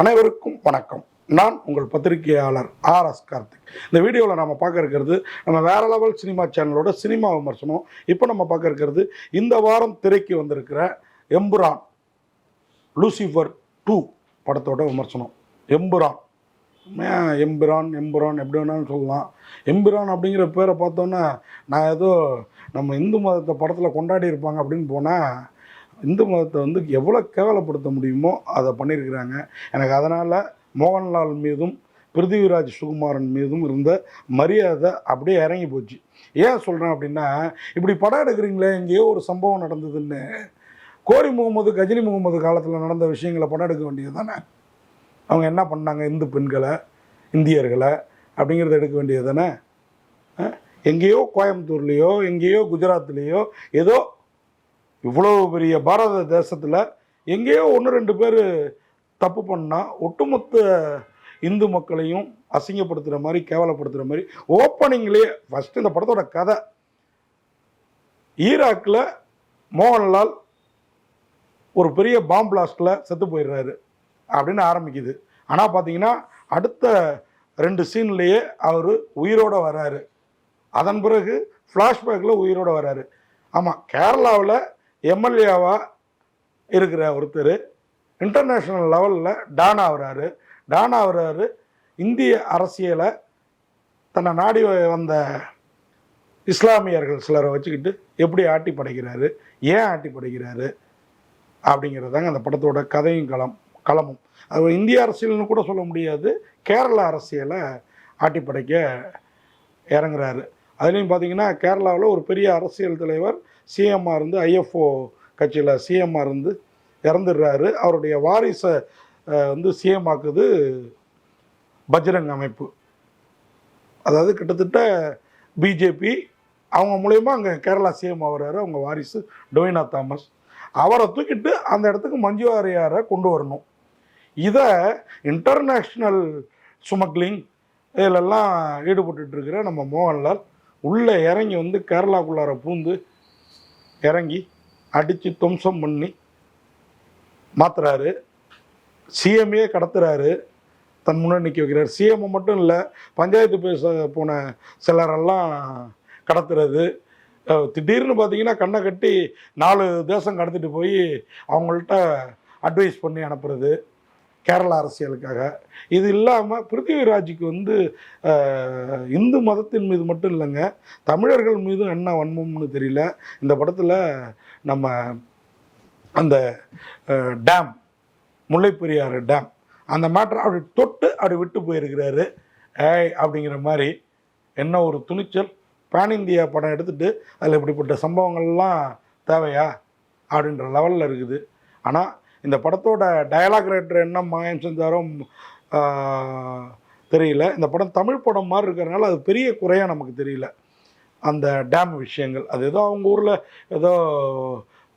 அனைவருக்கும் வணக்கம். நான் உங்கள் பத்திரிகையாளர் ஆர் எஸ் கார்த்திக். இந்த வீடியோவில் நம்ம பார்க்க இருக்கிறது நம்ம வேற லெவல் சினிமா சேனலோட சினிமா விமர்சனம். இப்போ நம்ம பார்க்க இருக்கிறது இந்த வாரம் திரைக்கு வந்திருக்கிற எம்புரான் லூசிஃபர் டூ படத்தோட விமர்சனம். எம்புரான். எம்பிரான் எம்புரான் எப்படி வேணாலும் சொல்லலாம். எம்பிரான் அப்படிங்கிற பேரை பார்த்தோன்னே நான் ஏதோ நம்ம இந்து மதத்தை படத்தில் கொண்டாடி இருப்பாங்க அப்படின்னு போனால் இந்து மதத்தை வந்து எவ்வளோ கேவலப்படுத்த முடியுமோ அதை பண்ணியிருக்கிறாங்க. எனக்கு அதனால் மோகன்லால் மீதும் பிருத்திவிராஜ் சுகுமாரன் மீதும் இருந்த மரியாதை அப்படியே இறங்கி போச்சு. ஏன் சொல்கிறேன் அப்படின்னா இப்படி படம் எடுக்கிறீங்களே எங்கேயோ ஒரு சம்பவம் நடந்ததுன்னு. கோரி முகமது கஜினி முகமது காலத்தில் நடந்த விஷயங்களை படம் எடுக்க வேண்டியது தானே? அவங்க என்ன பண்ணாங்க? இந்து பெண்களை இந்தியர்களை அப்படிங்கிறத எடுக்க வேண்டியது தானே? எங்கேயோ கோயம்புத்தூர்லேயோ எங்கேயோ குஜராத்லேயோ ஏதோ இவ்வளோ பெரிய பாரத தேசத்தில் எங்கேயோ ஒன்று ரெண்டு பேர் தப்பு பண்ணால் ஒட்டுமொத்த இந்து மக்களையும் அசிங்கப்படுத்துகிற மாதிரி கேவலப்படுத்துகிற மாதிரி ஓப்பனிங்லேயே ஃபஸ்ட்டு இந்த படத்தோட கதை. ஈராக்கில் மோகன்லால் ஒரு பெரிய பாம் பிளாஸ்டில் செத்து போயிடுறாரு அப்படின்னு ஆரம்பிக்குது. ஆனால் பார்த்தீங்கன்னா அடுத்த ரெண்டு சீன்லேயே அவர் உயிரோட வராரு. அதன் பிறகு ஃப்ளாஷ்பேக்கில் உயிரோடு வராரு. ஆமாம் கேரளாவில் எம்எல்ஏவாக இருக்கிற ஒருத்தர் இன்டர்நேஷ்னல் லெவலில் டான் ஆகிறாரு. டான் ஆகிறாரு இந்திய அரசியலை தன்னை நாடி வந்த இஸ்லாமியர்கள் சிலரை வச்சுக்கிட்டு எப்படி ஆட்டி படைக்கிறாரு ஏன் ஆட்டி படைக்கிறாரு அப்படிங்கிறதாங்க அந்த படத்தோட கதையும் களம் களமும். அது இந்திய அரசியல்னு கூட சொல்ல முடியாது. கேரளா அரசியலை ஆட்டி படைக்க இறங்குறாரு. அதுலேயும் பார்த்தீங்கன்னா கேரளாவில் ஒரு பெரிய அரசியல் தலைவர் சிஎம்மாக இருந்து ஐஎஃப்ஓ கட்சியில் சிஎம்மாக இருந்து இறந்துடுறாரு. அவருடைய வாரிசை வந்து சிஎம் ஆக்குது பஜ்ரங் அமைப்பு. அதாவது கிட்டத்தட்ட பிஜேபி அவங்க மூலயமா அங்கே கேரளா சிஎம் ஆகிறாரு அவங்க வாரிசு டொவினா தாமஸ். அவரை தூக்கிட்டு அந்த இடத்துக்கு மஞ்சு வாரியாரை கொண்டு வரணும். இதை இன்டர்நேஷ்னல் ஸ்மக்லிங் இதிலெல்லாம் ஈடுபட்டுருக்கிற நம்ம மோகன்லால் உள்ளே இறங்கி வந்து கேரளாக்குள்ளார பூந்து இறங்கி அடித்து துவம்சம் பண்ணி மாத்துறாரு. சிஎம்ஏ கடத்துறாரு. தன் முன்னாடி நிற்க வைக்கிறார். சிஎம் மட்டும் இல்லை பஞ்சாயத்து பேச போன சிலரெல்லாம் கடத்துறது. திடீர்னு பார்த்தீங்கன்னா கண்ணை கட்டி நாலு தேசம் கடத்திட்டு போய் அவங்கள்ட்ட அட்வைஸ் பண்ணி அனுப்புறது. கேரளா அரசியலுக்காக. இது இல்லாமல் பிருத்திவிராஜுக்கு வந்து இந்து மதத்தின் மீது மட்டும் இல்லைங்க. தமிழர்கள் மீதும் என்ன வன்மம்னு தெரியல. இந்த படத்தில் நம்ம அந்த டேம் முல்லைப்பெரியாறு டேம் அந்த மேட்ரை அப்படி தொட்டு அப்படி விட்டு போயிருக்கிறாரு. ஏய் அப்படிங்கிற மாதிரி என்ன ஒரு துணிச்சல். பேன் இந்தியா படம் எடுத்துட்டு அதில் இப்படிப்பட்ட சம்பவங்கள்லாம் தேவையா? அப்படின்ற லெவலில் இருக்குது. ஆனால் இந்த படத்தோட டயலாக் ரைட்டர் என்ன மாயம் செஞ்சாரோ தெரியல. இந்த படம் தமிழ் படம் மாதிரி இருக்கிறனால அது பெரிய குறையாக நமக்கு தெரியல. அந்த டேம் விஷயங்கள். அது ஏதோ அவங்க ஊரில் ஏதோ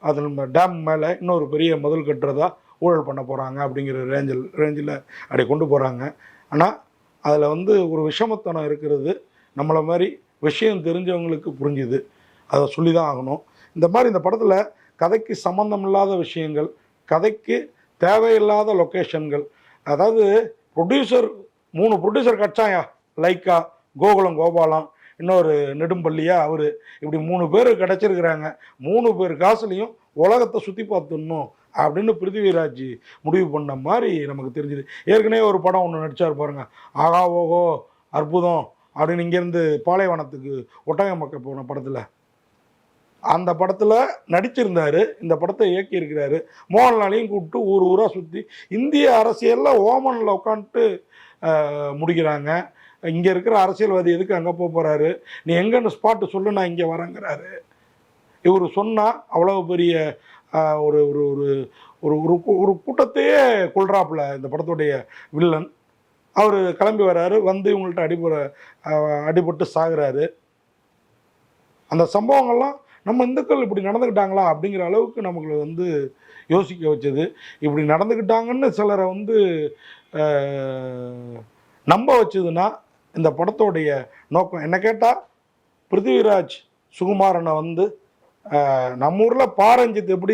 அதில் டேம் மேலே இன்னொரு பெரிய முதல் கட்டுறதா ஊழல் பண்ண போகிறாங்க அப்படிங்கிற ரேஞ்சில் ரேஞ்சில் அப்படி கொண்டு போகிறாங்க ஆனால் அதில் வந்து ஒரு விஷமத்தனம் இருக்கிறது நம்மளை மாதிரி விஷயம் தெரிஞ்சவங்களுக்கு புரிஞ்சுது. அதை சொல்லி தான் ஆகணும். இந்த மாதிரி இந்த படத்தில் கதைக்கு சம்மந்தம் இல்லாத விஷயங்கள் கதைக்கு தேவையில்லாத லொக்கேஷன்கள் அதாவது ப்ரொடியூசர் மூணு ப்ரொடியூசர் கட்சாயா? லைக்கா கோகுலம் கோபாலம் இன்னொரு நெடும்பள்ளியா அவர். இப்படி மூணு பேர் கிடச்சிருக்கிறாங்க. மூணு பேர் காசுலேயும் உலகத்தை சுற்றி பார்த்துடணும் அப்படின்னு பிருத்திவிராஜ் முடிவு பண்ண மாதிரி நமக்கு தெரிஞ்சுது. ஏற்கனவே ஒரு படம் ஒன்று நடித்தார் பாருங்க. ஆகா ஓகோ அற்புதம் அப்படின்னு இங்கேருந்து பாலைவனத்துக்கு ஒட்டக மக்க போன படத்தில். அந்த படத்தில் நடிச்சிருந்தார் இந்த படத்தை இயக்கியிருக்கிறாரு. மோகன்லாலையும் கூப்பிட்டு ஊர் ஊராக சுற்றி இந்திய அரசியலில் ஓமனில் உட்காந்துட்டு முடிக்கிறாங்க. இங்கே இருக்கிற அரசியல்வாதி எதுக்கு அங்கே போக போகிறாரு நீ எங்கன்னு ஸ்பாட்டு சொல்லு நான் இங்கே வரேங்கிறாரு. இவர் சொன்னால் அவ்வளோ பெரிய ஒரு ஒரு ஒரு ஒரு ஒரு கூ- ஒரு கூட்டத்தையே கொள்றாப்புல இந்த படத்துடைய வில்லன். அவர் கிளம்பி வர்றாரு வந்து இவங்கள்ட்ட அடிபட அடிபட்டு சாகுறாரு. அந்த சம்பவங்கள்லாம் நம்ம இந்துக்கள் இப்படி நடந்துக்கிட்டாங்களா அப்படிங்கிற அளவுக்கு நமக்கு வந்து யோசிக்க வச்சது. இப்படி நடந்துக்கிட்டாங்கன்னு சிலரை வந்து நம்ப வச்சதுன்னா இந்த படத்தோடைய நோக்கம். என்ன கேட்டால் பிருத்திவிராஜ் சுகுமாரனை வந்து நம்ம ஊரில் பாரஞ்சித் எப்படி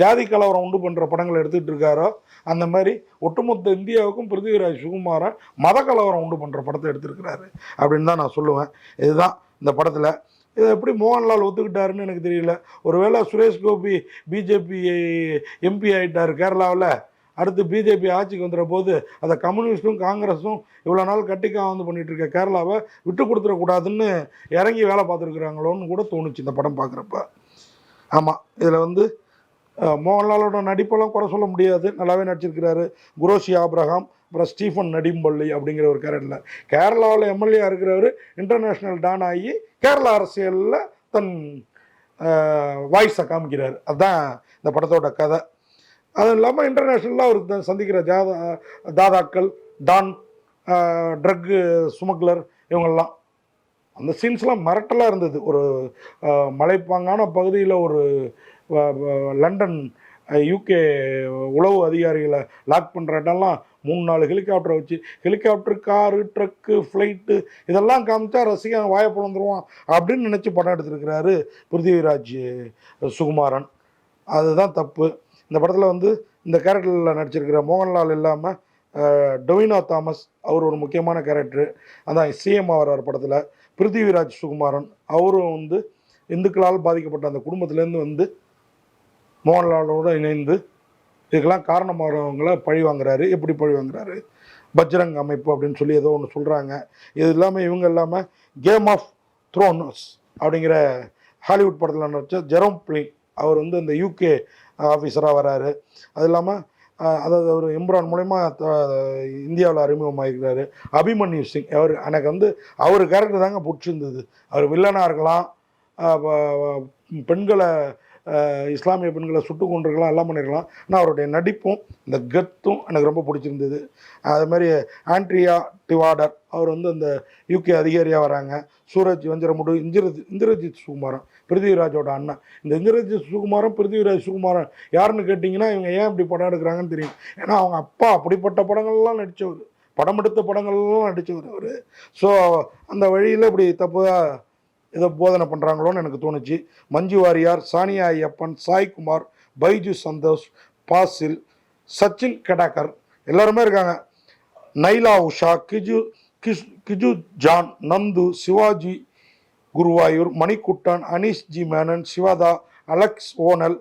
ஜாதி கலவரம் உண்டு பண்ணுற படங்களை எடுத்துகிட்டு இருக்காரோ அந்த மாதிரி ஒட்டுமொத்த இந்தியாவுக்கும் பிருத்திவிராஜ் சுகுமாரன் மத கலவரம் உண்டு பண்ணுற படத்தை எடுத்திருக்கிறாரு அப்படின்னு தான் நான் சொல்லுவேன். இதுதான் இந்த படத்தில். இதை எப்படி மோகன்லால் ஒத்துக்கிட்டாருன்னு எனக்கு தெரியல. ஒருவேளை சுரேஷ் கோபி பிஜேபி எம்பி ஆயிட்டார் கேரளாவில் அடுத்து பிஜேபி ஆட்சிக்கு வந்துடுற போது அதை கம்யூனிஸ்ட்டும் காங்கிரஸும் இவ்வளோ நாள் கட்டிக்காக வந்து பண்ணிட்டு இருக்க கேரளாவை விட்டு கொடுத்துடக்கூடாதுன்னு இறங்கி வேலை பார்த்துருக்குறாங்களோன்னு கூட தோணுச்சு இந்த படம் பார்க்குறப்ப. ஆமாம் இதில் வந்து மோகன்லாலோட நடிப்பெல்லாம் குறை சொல்ல முடியாது. நல்லாவே நடிச்சிருக்கிறாரு. குரோஷி ஆப்ரஹாம் அப்புறம் ஸ்டீஃபன் நடிம்பள்ளி அப்படிங்கிற ஒரு கேரக்டரில். கேரளாவில் எம்எல்ஏ இருக்கிறவர் இன்டர்நேஷ்னல் டான் ஆகி கேரளா அரசியலில் தன் வாய்ஸை காமிக்கிறார். அதுதான் இந்த படத்தோட கதை. அதுவும் இல்லாமல் இன்டர்நேஷ்னலாக அவர் த- சந்திக்கிற ஜாதா தாதாக்கள் டான் ட்ரக்கு சுமக்லர் இவங்கெல்லாம். அந்த சீன்ஸ்லாம் மிரட்டலாக இருந்தது. ஒரு மலைப்பாங்கான பகுதியில் ஒரு லண்டன் யூகே உளவு அதிகாரிகளை லாக் பண்ணுற இடம்லாம் மூணு நாலு ஹெலிகாப்டரை வச்சு ஹெலிகாப்டர் காரு ட்ரக்கு ஃப்ளைட்டு இதெல்லாம் காமிச்சா ரசிகன் வாயை பிளந்துருவான் அப்படின்னு நினச்சி படம் எடுத்திருக்கிறாரு பிருத்திவிராஜ் சுகுமாரன். அதுதான் தப்பு. இந்த படத்தில் வந்து இந்த கேரக்டரில் நடிச்சிருக்கிற மோகன்லால் இல்லாமல் டொவினோ தாமஸ் அவர் ஒரு முக்கியமான கேரக்டரு அதான் சிஎம் ஆகிறார் படத்தில். பிருத்திவிராஜ் சுகுமாரன் அவரும் வந்து இந்துக்களால் பாதிக்கப்பட்ட அந்த குடும்பத்துலேருந்து வந்து மோகன்லாலோட இணைந்து இதுக்கெல்லாம் காரணமாகிறவங்கள பழி வாங்குறாரு. எப்படி பழி வாங்குறாரு? பஜ்ரங் அமைப்பு அப்படின்னு சொல்லி ஏதோ ஒன்று சொல்கிறாங்க இது இல்லாமல் இவங்க இல்லாமல் கேம் ஆஃப் த்ரோனஸ் அப்படிங்கிற ஹாலிவுட் படத்தில் நடிச்ச ஜெரோம் பிளி அவர் வந்து இந்த யூகே ஆஃபீஸராக வராரு. அது இல்லாமல் அதாவது அவர் இம்ரான் மூலயமா இந்தியாவில் அறிமுகமாகிருக்கிறாரு. அபிமன்யு சிங் அவர் எனக்கு வந்து அவர் கேரக்டர் தாங்க பிடிச்சிருந்தது. அவர் வில்லனாக இருக்கலாம். பெண்களை இஸ்லாமிய பெண்களை சுட்டு கொண்டிருக்கலாம் எல்லாம் பண்ணிருக்கலாம் ஆனால் அவருடைய நடிப்பும் இந்த கத்தும் எனக்கு ரொம்ப பிடிச்சிருந்தது. அது மாதிரி ஆண்ட்ரியா டிவாடர் அவர் வந்து அந்த யூகே அதிகாரியாக வராங்க. சூரஜ் வஞ்சரமுடு இந்திரஜி இந்திரஜித் சுகுமாரன் பிருத்திவிராஜோட அண்ணன். இந்த இந்திரஜித் சுகுமாரன் பிருத்திவிராஜ் சுகுமாரன் யாருன்னு கேட்டிங்கன்னா இவங்க ஏன் இப்படி படம் எடுக்கிறாங்கன்னு தெரியும். ஏன்னா அவங்க அப்பா அப்படிப்பட்ட படங்கள்லாம் நடித்தவர் படம் எடுத்த படங்கள்லாம் நடித்தவர் அவர். ஸோ அந்த வழியில் இப்படி தப்பு ஏதோ போதனை பண்ணுறாங்களோன்னு எனக்கு தோணுச்சு. மஞ்சு வாரியார் சானியா ஐயப்பன் சாய்குமார் பைஜு சந்தோஷ் பாசில் சச்சின் கடாக்கர் எல்லாருமே இருக்காங்க. Naila Usha கிஜு Kish Giju John Nandu Shivaji Guruvayoor Manikuttan Aneesh G Menon Shivada Alex ஓனல்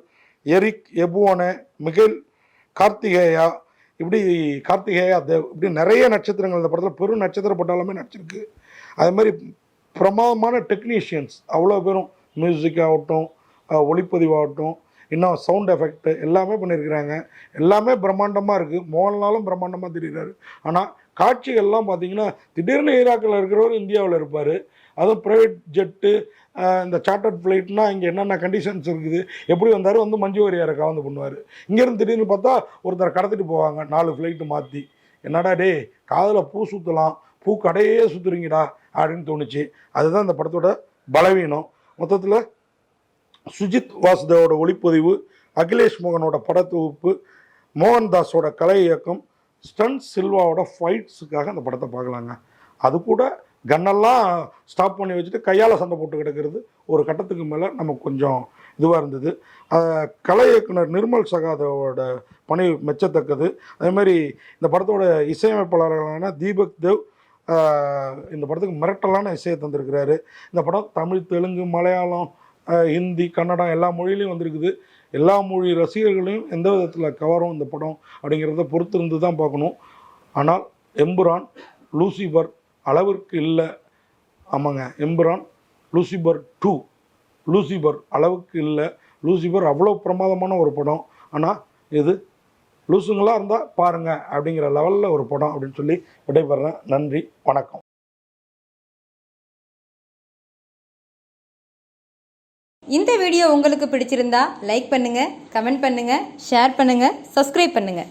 Eric எபுவனே மிகில் கார்த்திகேயா இப்படி கார்த்திகேயா தேவ் இப்படி நிறைய நட்சத்திரங்கள் இந்த படத்தில் பெரும் நட்சத்திர பட்டாலுமே நடிச்சிருக்கு. அதே மாதிரி பிரமாதமான டெக்னீஷியன்ஸ் அவ்வளோ பேரும் மியூசிக் ஆகட்டும் ஒளிப்பதிவாகட்டும் இன்னும் சவுண்ட் எஃபெக்ட் எல்லாமே பண்ணியிருக்கிறாங்க எல்லாமே பிரம்மாண்டமாக இருக்குது மோகன்லாலும் பிரம்மாண்டமாக தெரிகிறாரு. ஆனால் காட்சிகள்லாம் பார்த்தீங்கன்னா திடீர்னு ஈராக்கில் இருக்கிறவர் இந்தியாவில் இருப்பார். அதுவும் ப்ரைவேட் ஜெட்டு இந்த சார்ட்டர்ட் ஃப்ளைட்னா இங்கே என்னென்ன கண்டிஷன்ஸ் இருக்குது? எப்படி வந்தார்? வந்து மஞ்சு வாரியாரை கவர்ந்து பண்ணுவார். இங்கேருந்து திடீர்னு பார்த்தா ஒருத்தரை கடத்திட்டு போவாங்க. நாலு ஃப்ளைட்டு மாற்றி என்னடா டேய் காதில் பூ சுற்றலாம் பூ கடையே சுற்றுறீங்கடா அப்படின்னு தோணுச்சு. அதுதான் இந்த படத்தோட பலவீனம். மொத்தத்தில் சுஜித் வாசுதேவோட ஒளிப்பதிவு அகிலேஷ் மோகனோட படத்தொகுப்பு மோகன்தாஸோட கலை இயக்கம் ஸ்டன் சில்வாவோட ஃபைட்ஸுக்காக அந்த படத்தை பார்க்கலாங்க. அது கூட கன்னெல்லாம் ஸ்டாப் பண்ணி வச்சுட்டு கையால் சண்டை போட்டு கிடக்கிறது ஒரு கட்டத்துக்கு மேலே நமக்கு கொஞ்சம் இதுவாக இருந்தது. கலை இயக்குனர் நிர்மல் சகாதேவோட பணி மெச்சத்தக்கது. அதே மாதிரி இந்த படத்தோட இசையமைப்பாளர்களான தீபக் தேவ் இந்த படத்துக்கு மிரட்டலான இசையை தந்திருக்கிறாரு. இந்த படம் தமிழ் தெலுங்கு மலையாளம் ஹிந்தி கன்னடம் எல்லா மொழியிலையும் வந்திருக்குது. எல்லா மொழி ரசிகர்களையும் எந்த விதத்தில் கவரும் இந்த படம் அப்படிங்கிறத பொறுத்து இருந்து தான் பார்க்கணும். ஆனால் எம்புரான் லூசிபர் அளவிற்கு இல்லை. ஆமாங்க எம்புரான் லூசிபர் டூ. லூசிபர் அளவுக்கு இல்லை. லூசிபர் அவ்வளோ பிரமாதமான ஒரு படம். ஆனால் இது லூசுங்களாக இருந்தால் பாருங்கள் அப்படிங்கிற லெவலில் ஒரு படம் அப்படின்னு சொல்லி விடைபெறேன். நன்றி வணக்கம். இந்த வீடியோ உங்களுக்கு பிடிச்சிருந்தா லைக் பண்ணுங்கள் கமெண்ட் பண்ணுங்கள் ஷேர் பண்ணுங்கள் சப்ஸ்கிரைப் பண்ணுங்கள்